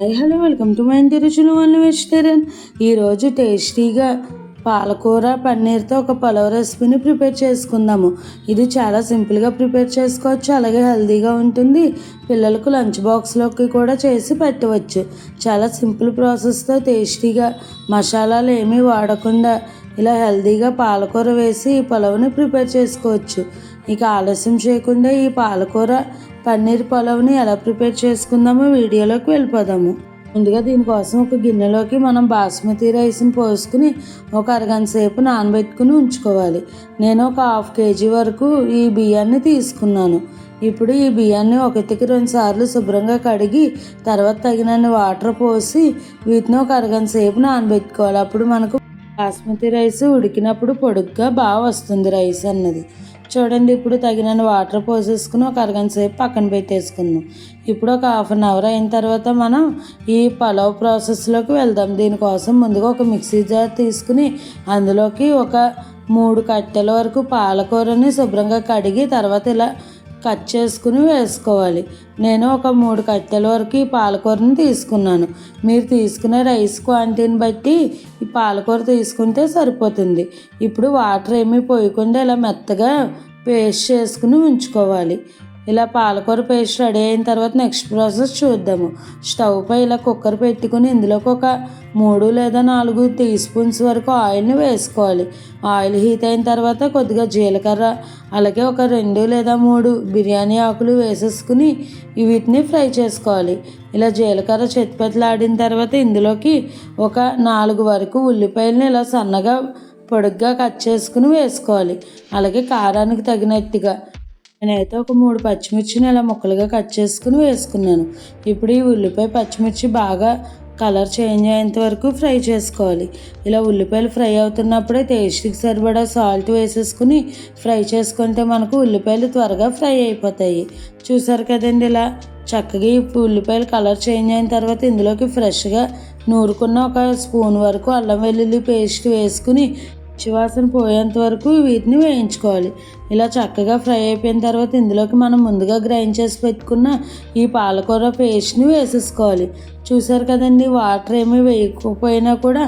Hi hello welcome to my ఇంటి రుచులు one vegetarian. ఈరోజు టేస్టీగా పాలకూర పన్నీర్తో ఒక పలావ్ రెసిపీని ప్రిపేర్ చేసుకుందాము. ఇది చాలా సింపుల్గా ప్రిపేర్ చేసుకోవచ్చు అలాగే హెల్తీగా ఉంటుంది. పిల్లలకు లంచ్ బాక్స్లోకి కూడా చేసి పెట్టవచ్చు. చాలా సింపుల్ ప్రాసెస్తో టేస్టీగా మసాలాలు ఏమీ వాడకుండా ఇలా హెల్తీగా పాలకూర వేసి ఈ పలావ్ని ప్రిపేర్ చేసుకోవచ్చు. ఇక ఆలస్యం చేయకుండా ఈ పాలకూర పన్నీర్ పలావ్ని ఎలా ప్రిపేర్ చేసుకుందామో వీడియోలోకి వెళ్ళిపోదాము. ముందుగా దీనికోసం ఒక గిన్నెలోకి మనం బాస్మతి రైస్ని పోసుకుని ఒక అరగంట సేపు నానబెట్టుకుని ఉంచుకోవాలి. నేను ఒక హాఫ్ కేజీ వరకు ఈ బియ్యాన్ని తీసుకున్నాను. ఇప్పుడు ఈ బియ్యాన్ని ఒకటికి రెండు సార్లు శుభ్రంగా కడిగి తర్వాత తగినన్ని వాటర్ పోసి వీటిని ఒక అరగంట సేపు నానబెట్టుకోవాలి. అప్పుడు మనకు బాస్మతి రైస్ ఉడికినప్పుడు పొడుగ్గా బాగా వస్తుంది రైస్ అన్నది. చూడండి ఇప్పుడు తగినన్ని వాటర్ పోసేసుకుని ఒక అరగంట సేపు పక్కన పెట్టేసుకుందాం. ఇప్పుడు ఒక హాఫ్ అన్ అవర్ అయిన తర్వాత మనం ఈ పలావ్ ప్రాసెస్లోకి వెళ్దాం. దీనికోసం ముందుగా ఒక మిక్సీ జార్ తీసుకుని అందులోకి ఒక మూడు కట్టెల వరకు పాలకూరని శుభ్రంగా కడిగి తర్వాత ఇలా కట్ చేసుకుని వేసుకోవాలి. నేను ఒక మూడు కట్టెల వరకు ఈ పాలకూరని తీసుకున్నాను. మీరు తీసుకునే రైస్ క్వాంటిటీని బట్టి ఈ పాలకూర తీసుకుంటే సరిపోతుంది. ఇప్పుడు వాటర్ ఏమీ పోయకుండా ఇలా మెత్తగా పేస్ట్ చేసుకుని ఉంచుకోవాలి. ఇలా పాలకూర పేస్ట్ రెడీ అయిన తర్వాత నెక్స్ట్ ప్రాసెస్ చూద్దాము. స్టవ్ పై ఇలా కుక్కర్ పెట్టుకుని ఇందులోకి ఒక మూడు లేదా నాలుగు టీ స్పూన్స్ వరకు ఆయిల్ని వేసుకోవాలి. ఆయిల్ హీట్ అయిన తర్వాత కొద్దిగా జీలకర్ర అలాగే ఒక రెండు లేదా మూడు బిర్యానీ ఆకులు వేసేసుకుని వీటిని ఫ్రై చేసుకోవాలి. ఇలా జీలకర్ర చెత్తిపెత్తలాడిన తర్వాత ఇందులోకి ఒక నాలుగు వరకు ఉల్లిపాయలను ఇలా సన్నగా పొడుగ్గా కట్ చేసుకుని వేసుకోవాలి. అలాగే కారానికి తగినట్టుగా. నేనైతే ఒక మూడు పచ్చిమిర్చిని ఇలా ముక్కలుగా కట్ చేసుకుని వేసుకున్నాను. ఇప్పుడు ఈ ఉల్లిపాయ పచ్చిమిర్చి బాగా కలర్ చేంజ్ అయ్యేంత వరకు ఫ్రై చేసుకోవాలి. ఇలా ఉల్లిపాయలు ఫ్రై అవుతున్నప్పుడే టేస్ట్కి సరిపడా సాల్ట్ వేసేసుకుని ఫ్రై చేసుకుంటే మనకు ఉల్లిపాయలు త్వరగా ఫ్రై అయిపోతాయి. చూసారు కదండి ఇలా చక్కగా ఈ ఉల్లిపాయలు కలర్ చేంజ్ అయిన తర్వాత ఇందులోకి ఫ్రెష్గా నూరుకున్న ఒక స్పూన్ వరకు అల్లం వెల్లుల్లి పేస్ట్ వేసుకుని పచ్చివాసన పోయేంత వరకు వీటిని వేయించుకోవాలి. ఇలా చక్కగా ఫ్రై అయిపోయిన తర్వాత ఇందులోకి మనం ముందుగా గ్రైండ్ చేసి పెట్టుకున్న ఈ పాలకూర పేస్ట్ని వేసేసుకోవాలి. చూసారు కదండి వాటర్ ఏమీ వేయకపోయినా కూడా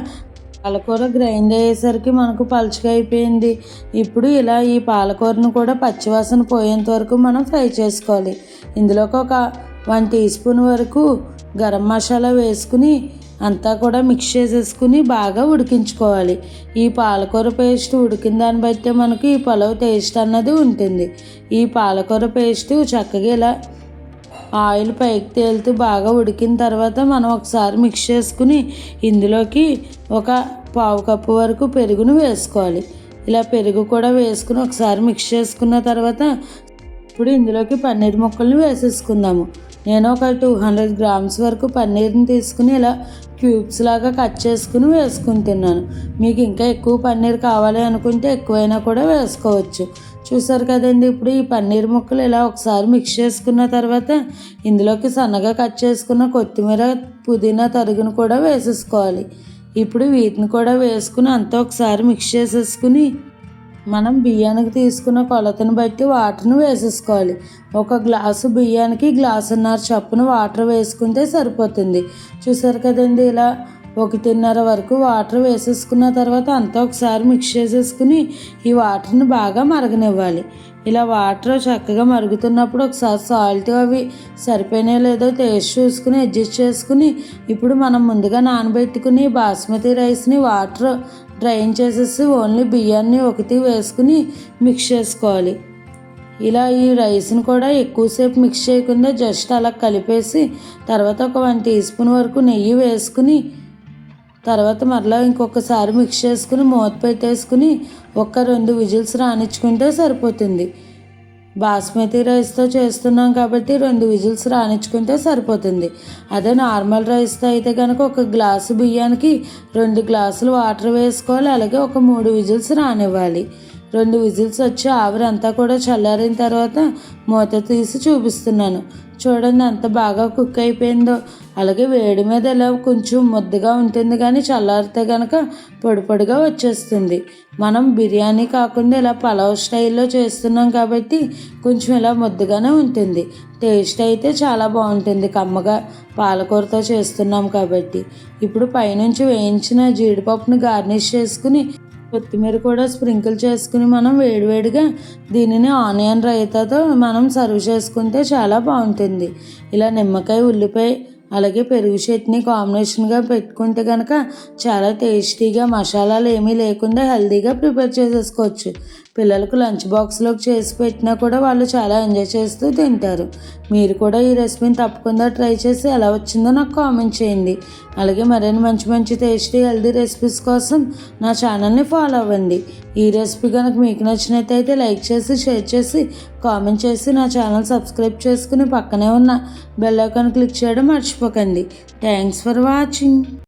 పాలకూర గ్రైండ్ అయ్యేసరికి మనకు పలుచగా అయిపోయింది. ఇప్పుడు ఇలా ఈ పాలకూరను కూడా పచ్చివాసన పోయేంత వరకు మనం ఫ్రై చేసుకోవాలి. ఇందులోకి ఒక వన్ టీ స్పూన్ వరకు గరం మసాలా వేసుకుని అంతా కూడా మిక్స్ చేసేసుకుని బాగా ఉడికించుకోవాలి. ఈ పాలకూర పేస్ట్ ఉడికిన దాన్ని బట్టి మనకు ఈ పలావ్ టేస్ట్ అన్నది ఉంటుంది. ఈ పాలకూర పేస్ట్ చక్కగా ఇలా ఆయిల్ పైకి తేలుతూ బాగా ఉడికిన తర్వాత మనం ఒకసారి మిక్స్ చేసుకుని ఇందులోకి ఒక పావు కప్పు వరకు పెరుగును వేసుకోవాలి. ఇలా పెరుగు కూడా వేసుకుని ఒకసారి మిక్స్ చేసుకున్న తర్వాత ఇప్పుడు ఇందులోకి పన్నీర్ ముక్కలను వేసేసుకుందాము. నేను ఒక టూ హండ్రెడ్ గ్రామ్స్ వరకు పన్నీర్ని తీసుకుని ఇలా క్యూబ్స్ లాగా కట్ చేసుకుని వేసుకుంటున్నాను మీకు ఇంకా ఎక్కువ పన్నీర్ కావాలి అనుకుంటే ఎక్కువైనా కూడా వేసుకోవచ్చు. చూసారు కదండి ఇప్పుడు ఈ పన్నీర్ ముక్కలు ఇలా ఒకసారి మిక్స్ చేసుకున్న తర్వాత ఇందులోకి సన్నగా కట్ చేసుకున్న కొత్తిమీర పుదీనా తరుగును కూడా వేసేసుకోవాలి. ఇప్పుడు వీటిని కూడా వేసుకుని అంతా ఒకసారి మిక్స్ చేసేసుకుని మనం బియ్యానికి తీసుకున్న కొలతను బట్టి వాటర్ను వేసేసుకోవాలి. ఒక గ్లాసు బియ్యానికి గ్లాసున్నర చప్పున వాటర్ వేసుకుంటే సరిపోతుంది. చూసారు కదండి ఇలా ఒకటిన్నర వరకు వాటర్ వేసేసుకున్న తర్వాత అంతా ఒకసారి మిక్స్ చేసేసుకుని ఈ వాటర్ని బాగా మరగనివ్వాలి. ఇలా వాటర్ చక్కగా మరుగుతున్నప్పుడు ఒకసారి సాల్ట్ అవి సరిపోయినా లేదో టేస్ట్ చూసుకుని అడ్జస్ట్ చేసుకుని ఇప్పుడు మనం ముందుగా నానబెట్టుకుని బాస్మతి రైస్ని వాటర్ డ్రైన్ చేసేసి ఓన్లీ బియ్యాన్ని ఒకటి వేసుకుని మిక్స్ చేసుకోవాలి. ఇలా ఈ రైస్ని కూడా ఎక్కువసేపు మిక్స్ చేయకుండా జస్ట్ అలా కలిపేసి తర్వాత ఒక వన్ టీ స్పూన్ వరకు నెయ్యి వేసుకుని తర్వాత మరలా ఇంకొకసారి మిక్స్ చేసుకుని మూత పెట్టేసుకుని ఒక రెండు విజిల్స్ రానిచ్చుకుంటే సరిపోతుంది. బాస్మతి రైస్తో చేస్తున్నాం కాబట్టి రెండు విజిల్స్ రానిచ్చుకుంటే సరిపోతుంది. అదే నార్మల్ రైస్తో అయితే కనుక ఒక గ్లాసు బియ్యానికి రెండు గ్లాసులు వాటర్ వేసుకోవాలి. అలాగే ఒక మూడు విజిల్స్ రానివ్వాలి. రెండు విజిల్స్ వచ్చి ఆవిరి అంతా కూడా చల్లారిన తర్వాత మూత తీసి చూపిస్తున్నాను. చూడండి ఎంత బాగా కుక్ అయిపోయిందో. అలాగే వేడి మీద ఇలా కొంచెం ముద్దగా ఉంటుంది కానీ చల్లారితే కనుక పొడి పొడిగా వచ్చేస్తుంది. మనం బిర్యానీ కాకుండా ఇలా పలావ్ స్టైల్లో చేస్తున్నాం కాబట్టి కొంచెం ఇలా ముద్దగానే ఉంటుంది. టేస్ట్ అయితే చాలా బాగుంటుంది కమ్మగా పాలకూరతో చేస్తున్నాం కాబట్టి. ఇప్పుడు పైనుంచి వేయించిన జీడిపప్పుని గార్నిష్ చేసుకుని కొత్తిమీర కూడా స్ప్రింకిల్ చేసుకుని మనం వేడివేడిగా దీనిని ఆనియన్ రైతాతో మనం సర్వ్ చేసుకుంటే చాలా బాగుంటుంది. ఇలా నిమ్మకాయ ఉల్లిపాయ అలాగే పెరుగు చట్నీ కాంబినేషన్గా పెట్టుకుంటే కనుక చాలా టేస్టీగా మసాలాలు ఏమీ లేకుండా హెల్తీగా ప్రిపేర్ చేసేసుకోవచ్చు. పిల్లలకు లంచ్ బాక్స్లోకి చేసి పెట్టినా కూడా వాళ్ళు చాలా ఎంజాయ్ చేస్తూ తింటారు. మీరు కూడా ఈ రెసిపీని తప్పకుండా ట్రై చేసి ఎలా వచ్చిందో నాకు కామెంట్ చేయండి. అలాగే మరిన్ని మంచి మంచి టేస్టీ హెల్దీ రెసిపీస్ కోసం నా ఛానల్ని ఫాలో అవ్వండి. ఈ రెసిపీ కనుక మీకు నచ్చినట్టయితే లైక్ చేసి షేర్ చేసి కామెంట్ చేసి నా ఛానల్ సబ్స్క్రైబ్ చేసుకుని పక్కనే ఉన్న బెల్ ఐకాన్ క్లిక్ చేయడం మర్చిపోకండి. Thanks for watching.